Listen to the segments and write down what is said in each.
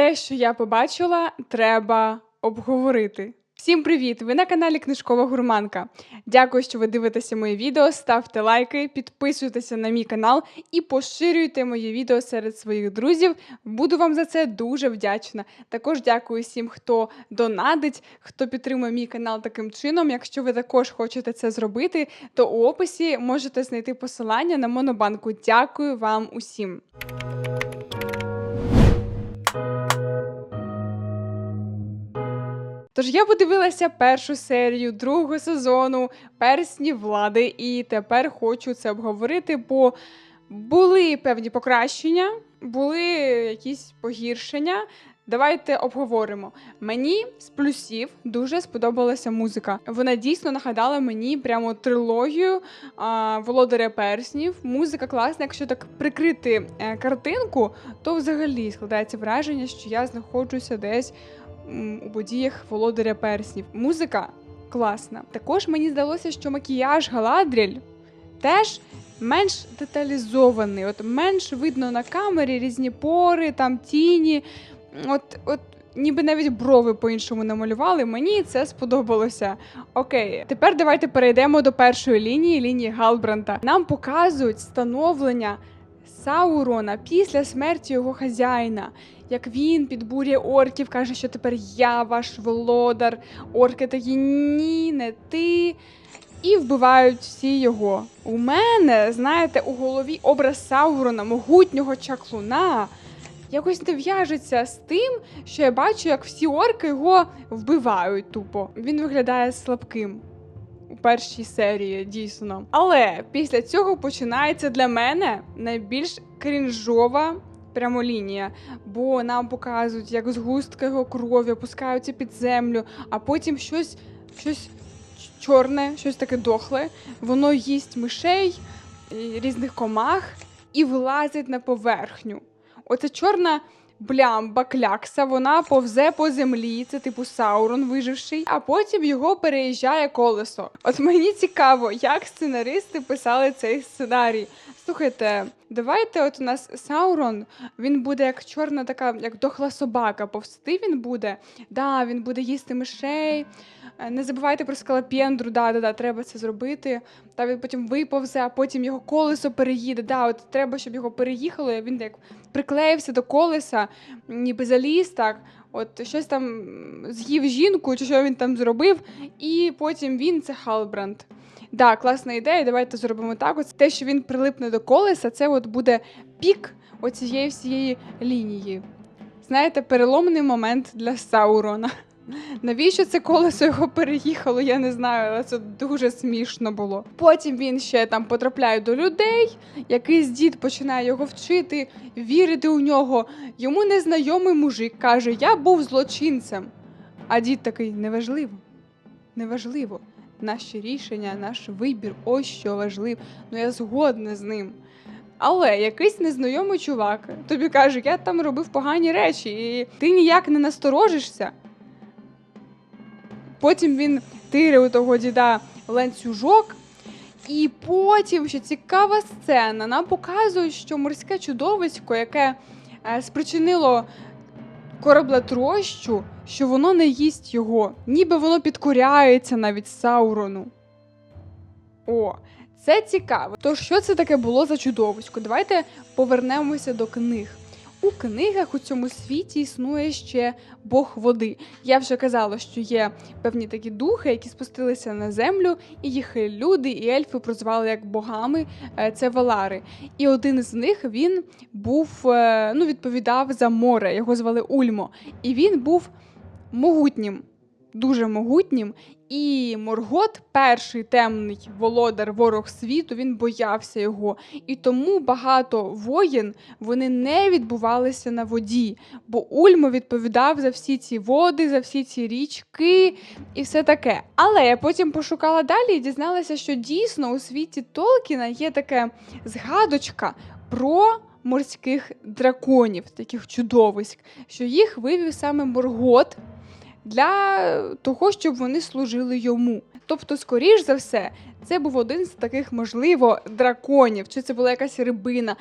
Те, що я побачила, треба обговорити. Всім привіт! Ви на каналі Книжкова Гурманка. Дякую, що ви дивитеся мої відео. Ставте лайки, підписуйтеся на мій канал і поширюйте мої відео серед своїх друзів. Буду вам за це дуже вдячна. Також дякую всім, хто донадить, хто підтримує мій канал таким чином. Якщо ви також хочете це зробити, то у описі можете знайти посилання на монобанку. Дякую вам усім. Тож я подивилася першу серію другого сезону персні влади, і тепер хочу це обговорити, бо були певні покращення, були якісь погіршення. Давайте обговоримо. Мені з плюсів дуже сподобалася музика. Вона дійсно нагадала мені прямо трилогію а, Володаря перснів. Музика класна. Якщо так прикрити е, картинку, то взагалі складається враження, що я знаходжуся десь у подіях Володаря перснів. Музика класна. Також мені здалося, що макіяж Галадріль теж менш деталізований, от менш видно на камері різні пори, там тіні. От, от ніби навіть брови по-іншому намалювали. Мені це сподобалося. Окей, тепер давайте перейдемо до першої лінії лінії Галбранта. Нам показують становлення Саурона після смерті його хазяїна. Як він підбурює орків, каже, що тепер я ваш володар. Орки такі ні, не ти. І вбивають всі його. У мене, знаєте, у голові образ Саурона, могутнього чаклуна, якось не в'яжеться з тим, що я бачу, як всі орки його вбивають тупо. Він виглядає слабким першій серії, дійсно. Але після цього починається для мене найбільш крінжова прямолінія, бо нам показують, як згустки його крові опускаються під землю, а потім щось, щось чорне, щось таке дохле. Воно їсть мишей, різних комах і вилазить на поверхню. Оця чорна блямба клякса, вона повзе по землі, це типу Саурон виживший, а потім його переїжджає колесо. От мені цікаво, як сценаристи писали цей сценарій. Слухайте, давайте, от у нас Саурон, він буде як чорна така, як дохла собака. Повсти він буде. Да, він буде їсти мишей. Е, Не забувайте про скалопендру, да, да, да, треба це зробити. Та він потім виповзе, а потім його колесо переїде. Да, от треба, щоб його переїхало. Він як приклеївся до колеса, ніби заліз так. От щось там з'їв жінку, чи що він там зробив, і потім він це Халбранд. Да, класна ідея. Давайте зробимо так. От те, що він прилипне до колеса, це от буде пік оцієї всієї лінії. Знаєте, переломний момент для Саурона. Навіщо це колесо його переїхало, я не знаю, але це дуже смішно було. Потім він ще там потрапляє до людей, якийсь дід починає його вчити, вірити у нього. Йому незнайомий мужик каже: Я був злочинцем. А дід такий неважливо, неважливо. Наші рішення, наш вибір, ось що важливо. Ну я згодна з ним. Але якийсь незнайомий чувак тобі каже, я там робив погані речі, і ти ніяк не насторожишся. Потім він тире у того діда ланцюжок. І потім ще цікава сцена. Нам показують, що морське чудовисько, яке е, спричинило кораблетрощу, що воно не їсть його, ніби воно підкоряється навіть Саурону. О, це цікаво. То що це таке було за чудовисько? Давайте повернемося до книг. У книгах у цьому світі існує ще Бог води. Я вже казала, що є певні такі духи, які спустилися на землю, і їх люди і ельфи прозвали як богами. е, Це Валари. І один з них він був, е, ну, відповідав за море. Його звали Ульмо. І він був могутнім, дуже могутнім. І Моргот, перший темний володар, ворог світу, він боявся його. І тому багато воєн вони не відбувалися на воді, бо Ульмо відповідав за всі ці води, за всі ці річки і все таке. Але я потім пошукала далі і дізналася, що дійсно у світі Толкіна є таке згадочка про. Морських драконів, таких чудовиськ, що їх вивів саме Моргот для того, щоб вони служили йому. Тобто, скоріш за все, це був один з таких, можливо, драконів, чи це була якась рибина.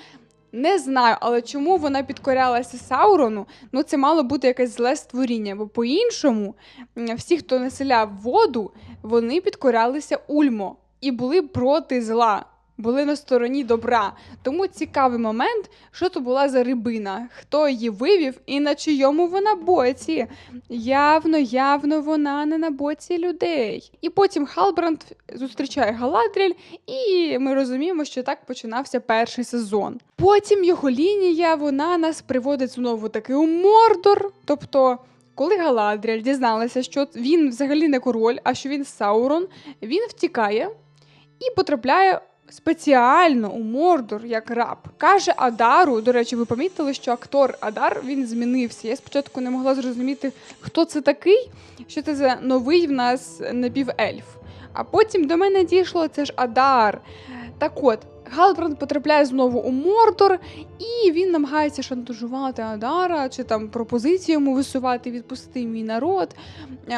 Не знаю, але чому вона підкорялася Саурону? Ну це мало бути якесь зле створіння, бо по-іншому всі, хто населяв воду, вони підкорялися Ульмо і були проти зла були на стороні добра. Тому цікавий момент, що то була за рибина, хто її вивів і на чийому вона боці. Явно, явно вона не на боці людей. І потім Халбранд зустрічає Галадріль, і ми розуміємо, що так починався перший сезон. Потім його лінія вона нас приводить знову таки у Мордор. тобто. Коли Галадріель дізналася, що він взагалі не король, а що він Саурон, він втікає і потрапляє спеціально у Мордор як раб. Каже Адару. До речі, ви помітили, що актор Адар він змінився. Я спочатку не могла зрозуміти, хто це такий, що це за новий в нас напівельф. А потім до мене дійшло це ж Адар. Так от. Галбранд потрапляє знову у Мордор, і він намагається шантажувати Адара чи там пропозицію йому висувати, відпусти мій народ.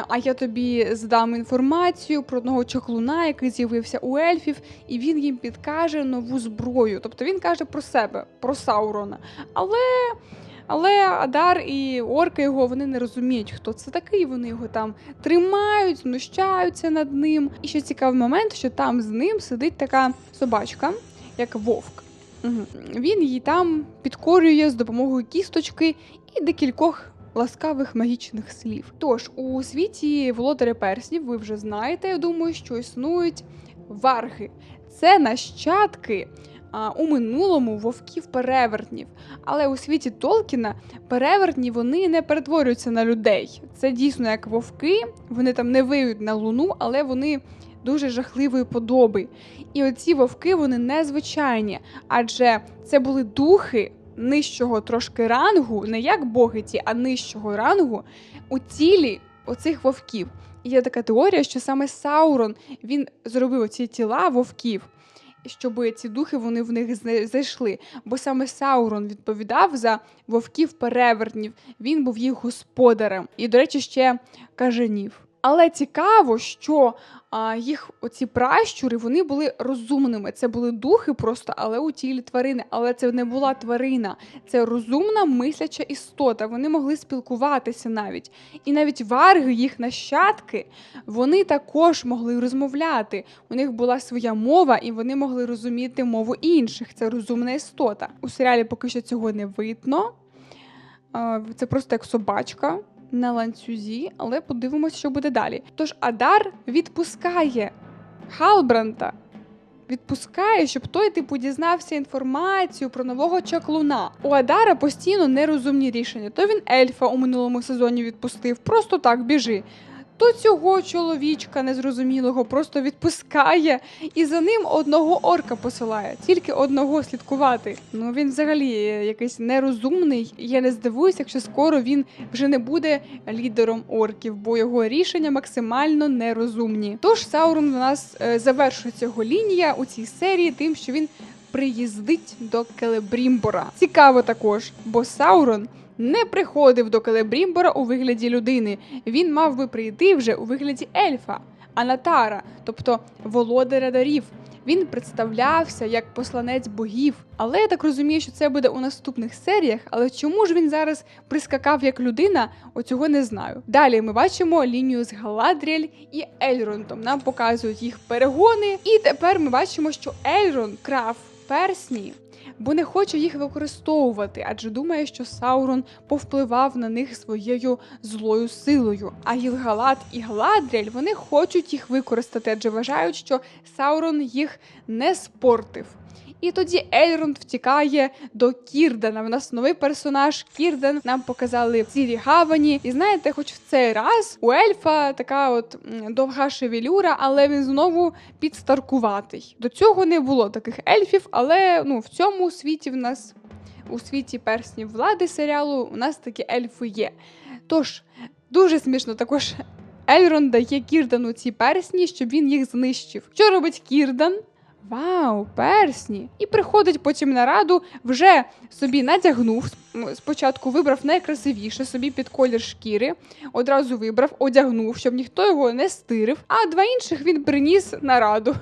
А я тобі здам інформацію про одного чаклуна, який з'явився у ельфів, і він їм підкаже нову зброю. Тобто він каже про себе, про Саурона. Але. Але Адар і орки його вони не розуміють, хто це такий. Вони його там тримають, знущаються над ним. І ще цікавий момент, що там з ним сидить така собачка, як вовк. Він її там підкорює з допомогою кісточки і декількох ласкавих магічних слів. Тож у світі володаря перснів, ви вже знаєте, я думаю, що існують варги. Це нащадки. У минулому вовків перевертнів, але у світі Толкіна перевертні вони не перетворюються на людей. Це дійсно як вовки, вони там не виють на луну, але вони дуже жахливої подоби. І оці вовки вони незвичайні, адже це були духи нижчого трошки рангу, не як боги ті, а нижчого рангу у тілі оцих вовків. І є така теорія, що саме Саурон він зробив оці тіла вовків. Щоб ці духи вони в них зайшли. Бо саме Саурон відповідав за вовків перевертнів, він був їх господарем. І, до речі, ще кажанів. Але цікаво, що а, їх оці пращури вони були розумними. Це були духи просто, але у тілі тварини. Але це не була тварина, це розумна мисляча істота. Вони могли спілкуватися навіть. І навіть варги, їх нащадки, вони також могли розмовляти. У них була своя мова, і вони могли розуміти мову інших. Це розумна істота. У серіалі поки що цього не видно. Це просто як собачка на ланцюзі, але подивимось, що буде далі. Тож Адар відпускає Халбранта. Відпускає, щоб той типу дізнався інформацію про нового чаклуна. У Адара постійно нерозумні рішення. То він ельфа у минулому сезоні відпустив, просто так біжи то цього чоловічка незрозумілого просто відпускає і за ним одного орка посилає, тільки одного слідкувати. Ну він взагалі якийсь нерозумний. Я не здивуюся, якщо скоро він вже не буде лідером орків, бо його рішення максимально нерозумні. Тож Саурон у нас е, завершується його лінія у цій серії, тим, що він приїздить до Келебрімбора. Цікаво також, бо Саурон не приходив до Келебрімбора у вигляді людини. Він мав би прийти вже у вигляді ельфа, Анатара, тобто володаря дарів. Він представлявся як посланець богів, але я так розумію, що це буде у наступних серіях. Але чому ж він зараз прискакав як людина? Оцього не знаю. Далі ми бачимо лінію з Галадріель і Ельрондом. Нам показують їх перегони, і тепер ми бачимо, що Ельронд крав персні бо не хоче їх використовувати, адже думає, що Саурон повпливав на них своєю злою силою. А Гілгалат і Гладріель вони хочуть їх використати, адже вважають, що Саурон їх не спортив. І тоді Ельронд втікає до Кірдена. В нас новий персонаж Кірден. Нам показали цілі гавані. І знаєте, хоч в цей раз у ельфа така от довга шевелюра, але він знову підстаркуватий. До цього не було таких ельфів, але ну в цьому світі в нас. У світі перснів влади серіалу у нас такі ельфи є. Тож, дуже смішно також Ельрон дає Кірдану ці персні, щоб він їх знищив. Що робить Кірдан? Вау, персні! І приходить потім на раду, вже собі надягнув. Спочатку вибрав найкрасивіше собі під колір шкіри, одразу вибрав, одягнув, щоб ніхто його не стирив, а два інших він приніс на раду.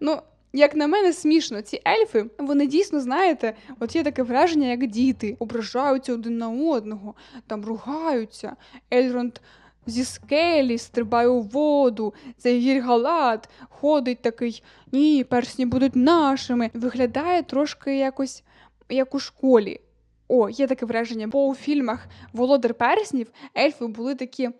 Ну, Як на мене, смішно, ці ельфи, вони дійсно, знаєте, от є таке враження, як діти, ображаються один на одного, там ругаються. Ельронд зі скелі стрибає у воду, цей гіргалат ходить такий, ні, персні будуть нашими. Виглядає трошки якось як у школі. О, є таке враження. Бо у фільмах Володар Перснів ельфи були такі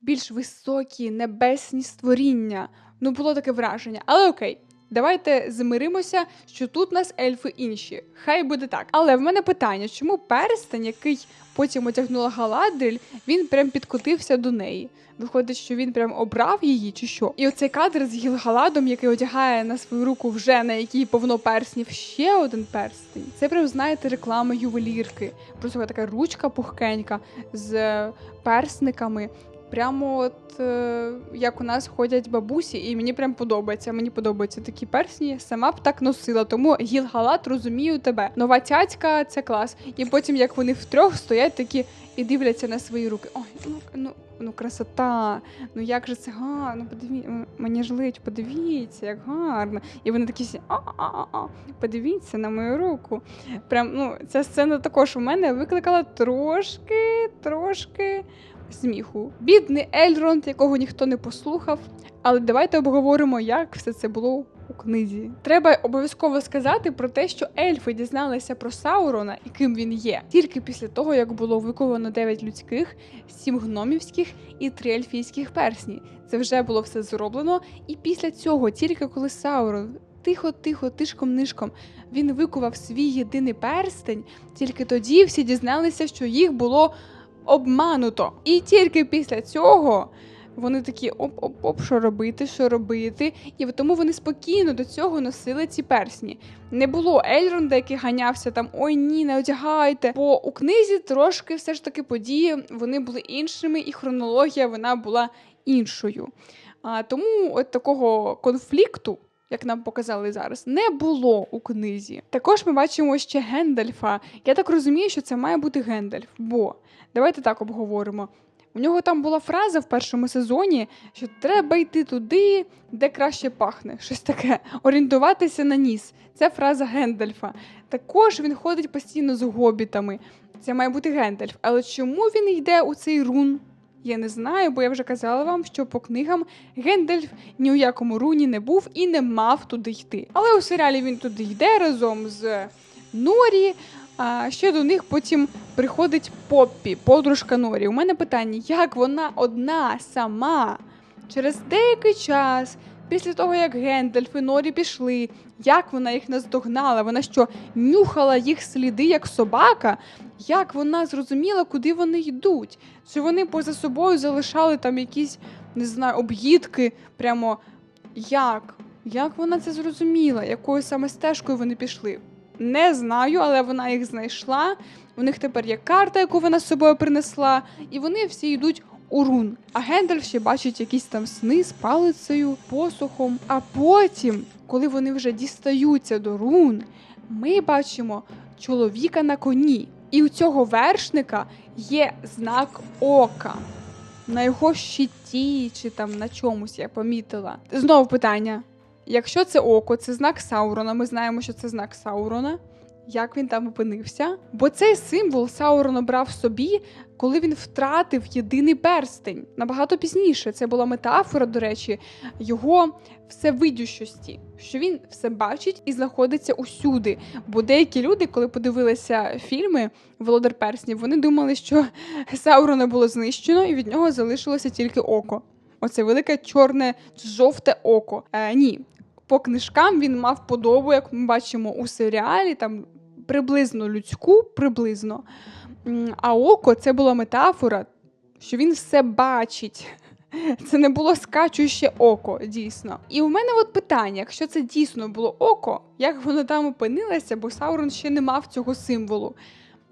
більш високі, небесні створіння. Ну, було таке враження. Але окей. Давайте змиримося, що тут нас ельфи інші. Хай буде так. Але в мене питання: чому перстень, який потім одягнула Галадріль, він прям підкотився до неї? Виходить, що він прям обрав її, чи що? І оцей кадр з Гілгаладом, який одягає на свою руку вже на якій повно перснів ще один перстень. Це прям, знаєте, реклама ювелірки. Просто така ручка пухкенька з персниками. Прямо от е, як у нас ходять бабусі, і мені прям подобається. Мені подобаються такі персні. Сама б так носила. Тому гілгалат розумію тебе. Нова цяцька це клас. І потім, як вони втрьох стоять такі і дивляться на свої руки. Ой, ну ну ну красота. Ну як же це гарно? Подивіться, мені ж подивіться, як гарно. І вони такі всі подивіться на мою руку. Прям ну ця сцена також у мене викликала трошки, трошки сміху. Бідний Ельронд, якого ніхто не послухав. Але давайте обговоримо, як все це було у книзі. Треба обов'язково сказати про те, що ельфи дізналися про Саурона і ким він є, тільки після того, як було виковано 9 людських, 7 гномівських і 3 ельфійських персні. Це вже було все зроблено. І після цього, тільки коли Саурон. Тихо-тихо, тишком-нишком він викував свій єдиний перстень, тільки тоді всі дізналися, що їх було обмануто. І тільки після цього вони такі оп-оп-оп, що робити, що робити. І тому вони спокійно до цього носили ці персні. Не було Ельронда, який ганявся там ой ні, не одягайте. Бо у книзі трошки все ж таки події вони були іншими, і хронологія вона була іншою. А, Тому от такого конфлікту. Як нам показали зараз, не було у книзі. Також ми бачимо ще Гендальфа. Я так розумію, що це має бути Гендальф, бо Давайте так обговоримо. У нього там була фраза в першому сезоні, що треба йти туди, де краще пахне. Щось таке, орієнтуватися на ніс. Це фраза Гендальфа. Також він ходить постійно з гобітами. Це має бути Гендальф. Але чому він йде у цей рун? Я не знаю, бо я вже казала вам, що по книгам Гендальф ні у якому руні не був і не мав туди йти. Але у серіалі він туди йде разом з Норі. А ще до них потім приходить Поппі, подружка Норі. У мене питання: як вона одна сама через деякий час, після того як Гендальф і Норі пішли, як вона їх наздогнала? Вона що нюхала їх сліди як собака? Як вона зрозуміла, куди вони йдуть? Чи вони поза собою залишали там якісь, не знаю, об'їдки? Прямо як? Як вона це зрозуміла? Якою саме стежкою вони пішли? Не знаю, але вона їх знайшла. У них тепер є карта, яку вона з собою принесла, і вони всі йдуть у рун. А Гендальф ще бачить якісь там сни з палицею, посухом. А потім, коли вони вже дістаються до рун, ми бачимо чоловіка на коні. І у цього вершника є знак ока. На його щиті чи там на чомусь я помітила. Знову питання: Якщо це око, це знак Саурона. Ми знаємо, що це знак Саурона. Як він там опинився? Бо цей символ Саурон обрав собі, коли він втратив єдиний перстень. Набагато пізніше це була метафора, до речі, його всевидющості, що він все бачить і знаходиться усюди. Бо деякі люди, коли подивилися фільми Володар Перснів, вони думали, що Саурона було знищено, і від нього залишилося тільки око. Оце велике чорне жовте око. Е, Ні, по книжкам він мав подобу, як ми бачимо у серіалі, там приблизно людську, приблизно. А око це була метафора, що він все бачить. Це не було скачуще око, дійсно. І у мене от питання: якщо це дійсно було око, як воно там опинилося, бо Саурон ще не мав цього символу.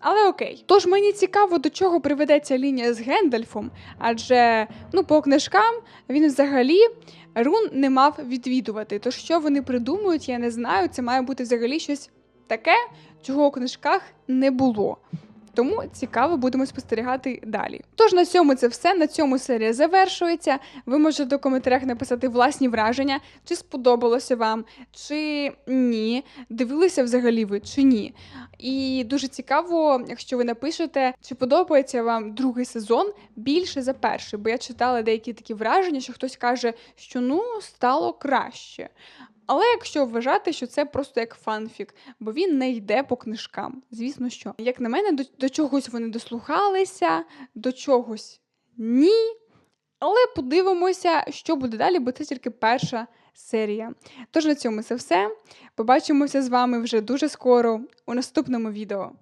Але окей, тож мені цікаво, до чого приведеться лінія з Гендальфом, адже ну, по книжкам він взагалі рун не мав відвідувати. Тож що вони придумують, я не знаю. Це має бути взагалі щось таке, чого у книжках не було. Тому цікаво будемо спостерігати далі. Тож на цьому це все. На цьому серія завершується. Ви можете в коментарях написати власні враження, чи сподобалося вам, чи ні. Дивилися взагалі ви чи ні. І дуже цікаво, якщо ви напишете, чи подобається вам другий сезон більше за перший. Бо я читала деякі такі враження, що хтось каже, що ну стало краще. Але якщо вважати, що це просто як фанфік, бо він не йде по книжкам. Звісно, що як на мене, до, до чогось вони дослухалися, до чогось ні. Але подивимося, що буде далі, бо це тільки перша серія. Тож на цьому це все. Побачимося з вами вже дуже скоро у наступному відео.